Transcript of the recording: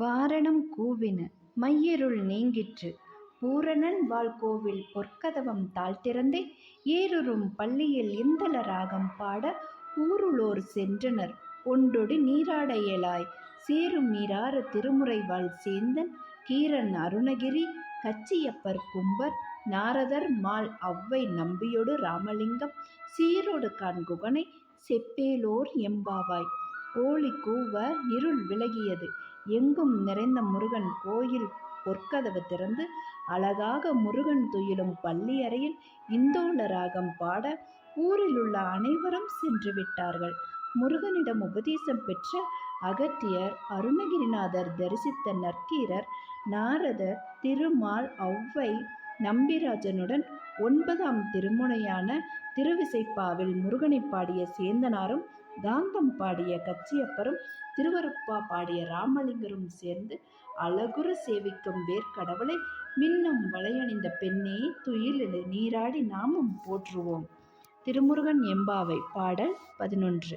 வாரணம் கூவின மையிருள் நீங்கிற்று. பூரணன் வாழ்கோவில் பொற்கதவம் தாழ்த்திறந்தே ஏறுறும் பள்ளியில் இந்தல ராகம் பாட ஊருளோர் சென்றனர். ஒண்டொடு நீராடையலாய் சேரும் திருமுறை திருமுறைவாள் சேந்தன் கீரன் அருணகிரி கச்சியப்பர் கும்பர் நாரதர் மால் ஒளவை நம்பியொடு ராமலிங்கம் சீரோடு காண்குகனை செப்பேலோர் எம்பாவாய். கோழி கூவ இருள் விலகியது எங்கும் நிறைந்த முருகன் கோயில் பொற்கதவு திறந்து அழகாக முருகன் துயிலும் பள்ளி அறையில் இந்தோள ராகம் பாட ஊரிலுள்ள அனைவரும் சென்று விட்டார்கள். முருகனிடம் உபதேசம் பெற்ற அகத்தியர் அருணகிரிநாதர் தரிசித்த நற்கீரர் நாரதர் திருமால் ஒளவை நம்பிராஜனுடன் ஒன்பதாம் திருமுனையான திருவிசைப்பாவில் முருகனை பாடிய சேந்தனாரும் காந்தம் பாடிய கச்சியப்பரும் திருவருப்பா பாடிய ராமலிங்கரும் சேர்ந்து அழகுற சேவிக்கும் வேர்க்கடவுளை மின்னும் வளையணிந்த பெண்ணே துயிலெழு நீராடி நாமும் போற்றுவோம். திருமுருகன் எம்பாவை பாடல் பதினொன்று.